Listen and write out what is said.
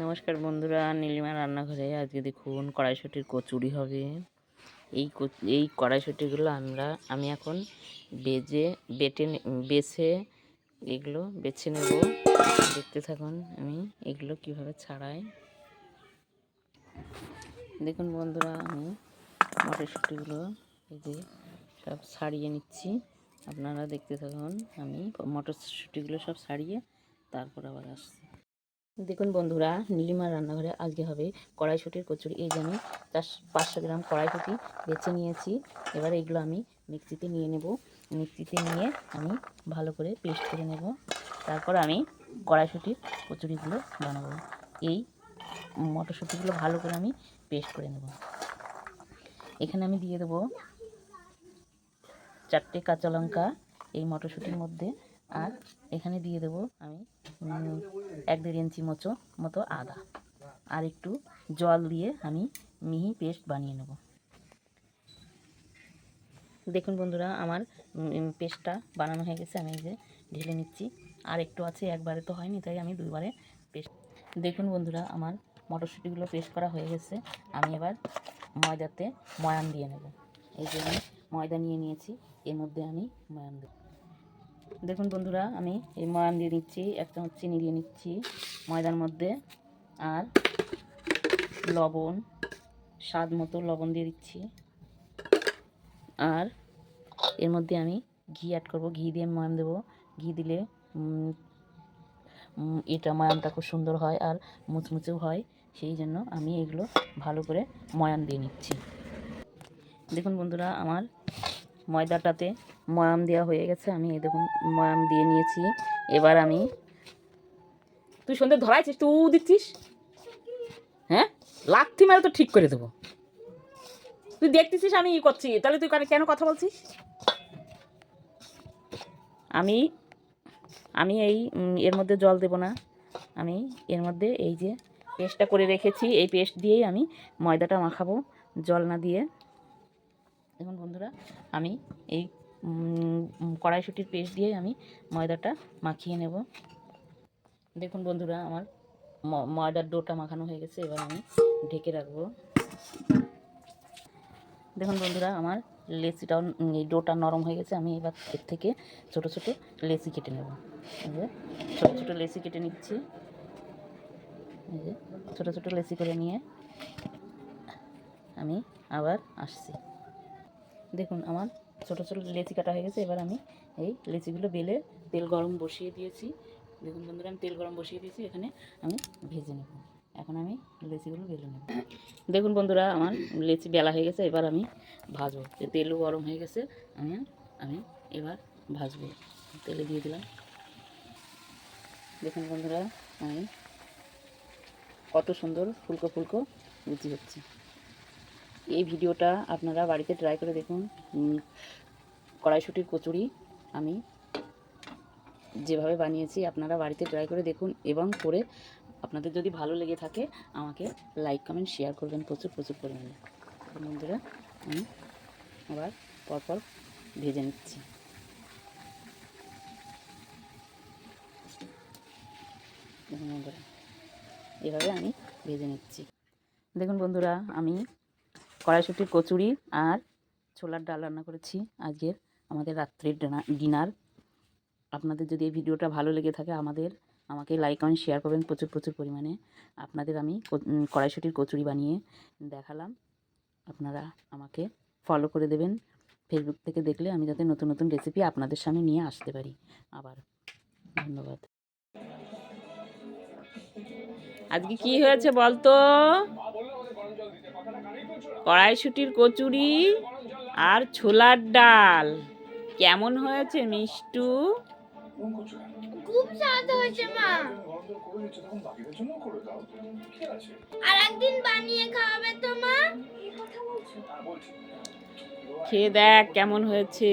নমস্কার বন্ধুরা, নীলিমা রান্নাঘরে আজকে দেখুন কড়াইশুটির কচুরি হবে। এই এই কড়াইশুটিগুলো আমরা, আমি এখন বেজে, বেটে বেছে এগুলো, বেছে নেব। দেখতে থাকুন আমি এগুলো কীভাবে ছাড়াই। দেখুন বন্ধুরা, আমি মটরশুঁটিগুলো এই যে সব ছাড়িয়ে নিচ্ছি। আপনারা দেখতে থাকুন, আমি মটরশুঁটিগুলো সব ছাড়িয়ে তারপর আবার আসছি। দেখুন বন্ধুরা, নীলিমার রান্নাঘরে আজকে হবে কড়াইশুটির কচুরি। এই যে আমি চার, পাঁচশো গ্রাম কড়াইশুটি বেছে নিয়েছি। এবার এগুলো আমি মিক্সিতে নিয়ে নেব। মিক্সিতে নিয়ে আমি ভালো করে পেস্ট করে নেব। তারপর আমি কড়াইশুটির কচুরিগুলো বানাবো। এই মটরশুঁটিগুলো ভালো করে আমি পেস্ট করে নেব। এখানে আমি দিয়ে দেবো চারটে কাঁচা লঙ্কা। এই মটরশুঁটির মধ্যে আর এখানে দিয়ে দেবো আমি এক দেড় ইঞ্চি মতো মতো আদা। আর একটু জল দিয়ে আমি মিহি পেস্ট বানিয়ে নেব। দেখুন বন্ধুরা, আমার পেস্টটা বানানো হয়ে গেছে, আমি যে ঢেলে নিচ্ছি। আর একটু আছে, একবারে তো হয়নি, তাই আমি দুইবারে পেস্ট দেখুন বন্ধুরা, আমার মটরশুঁটিগুলো পেস্ট করা হয়ে গেছে। আমি এবার ময়দাতে ময়াম দিয়ে নেব। এই যে আমি ময়দা নিয়ে নিয়েছি, এর মধ্যে আমি ময়াম দেব। দেখুন বন্ধুরা, আমি এই ময়াম দিয়ে নিচ্ছি, এক চামচ চিনি দিয়ে নিচ্ছি ময়দার মধ্যে, আর লবণ, স্বাদ মতো লবণ দিয়ে দিচ্ছি। আর এর মধ্যে আমি ঘি অ্যাড করব, ঘি দিয়ে ময়াম দেবো। ঘি দিলে এটা ময়ামটা খুব সুন্দর হয় আর মুচমুচেও হয়। সেই জন্য আমি এগুলো ভালো করে ময়াম দিয়ে নিচ্ছি। দেখুন বন্ধুরা, আমার ময়দাটাতে ময়াম দেওয়া হয়ে গেছে, আমি এই দেখুন ময়াম দিয়ে নিয়েছি। এবার আমি তুই সন্ধ্যে ধরাইছিস উ দিচ্ছিস? হ্যাঁ? লাথি মারে তো ঠিক করে দেবো। তুই দেখতেছিস আমি ই করছি, তাহলে তুই কানে- কথা বলছিস? আমি আমি এই এর মধ্যে জল দেব না। আমি এর মধ্যে এই যে পেস্টটা করে রেখেছি, এই পেস্ট দিয়েই আমি ময়দাটা মাখাবো, জল না দিয়ে। দেখুন বন্ধুরা, আমি এই কড়াইশুটির পেস্ট দিয়ে আমি ময়দাটা মাখিয়ে নেব। দেখুন বন্ধুরা, আমার ময়দার ডোটা মাখানো হয়ে গেছে, এবার আমি ঢেকে রাখব। দেখুন বন্ধুরা, আমার লেচিটাও এই ডোটা নরম হয়ে গেছে, আমি এবার এর থেকে ছোট ছোট লেচি কেটে নেব। ছোট ছোট লেচি কেটে নিচ্ছি। এই যে, ছোট ছোট লেচি করে নিয়ে আমি আবার আসছি। দেখুন, আমার ছোট ছোটো লেচি কাটা হয়ে গেছে, এবার আমি এই লেচিগুলো বেলে তেল গরম বসিয়ে দিয়েছি। দেখুন বন্ধুরা, আমি তেল গরম বসিয়ে দিয়েছি, এখানে আমি ভেজে নেব। এখন আমি লেচিগুলো বেলে নেব। দেখুন বন্ধুরা, আমার লেচি বেলা হয়ে গেছে, এবার আমি ভাজবো। তেলও গরম হয়ে গেছে, আমি আমি এবার ভাজবো। তেলে দিয়ে দিলাম। দেখুন বন্ধুরা, আমি কত সুন্দর ফুলকো ফুলকো লুচি হচ্ছে। এই ভিডিওটা আপনারা বাড়িতে ট্রাই করে দেখুন। কড়াইশুটির কচুরি আমি যেভাবে বানিয়েছি, আপনারা বাড়িতে ট্রাই করে দেখুন এবং করে আপনাদের যদি ভালো লেগে থাকে, আমাকে লাইক কমেন্ট শেয়ার করবেন, প্রচুর প্রচুর পরিমাণে। বন্ধুরা, আমি আবার পরপর ভেজে নিচ্ছি। বন্ধুরা, এভাবে আমি ভেজে নিচ্ছি। দেখুন বন্ধুরা, আমি কড়াইশুটির কচুরি আর ছোলার ডাল রান্না করেছি আজকের আমাদের রাত্রের ডিনার। আপনাদের যদি এই ভিডিওটা ভালো লেগে থাকে আমাদের, আমাকে লাইক কমেন্ট শেয়ার করবেন প্রচুর প্রচুর পরিমাণে। আপনাদের আমি কড়াইশুটির কচুরি বানিয়ে দেখালাম। আপনারা আমাকে ফলো করে দেবেন। ফেসবুক থেকে দেখলে আমি যাতে নতুন নতুন রেসিপি আপনাদের সামনে নিয়ে আসতে পারি। আবার ধন্যবাদ। আজকে কি হয়েছে বলতো? কড়াইশুটির কচুরি আর ছোলার ডাল। কেমন হয়েছে মিষ্টু? খুব স্বাদ হয়েছে মা। আর একদিন বানিয়ে খাওয়াবে তো মা। খেয়ে দেখ কেমন হয়েছে।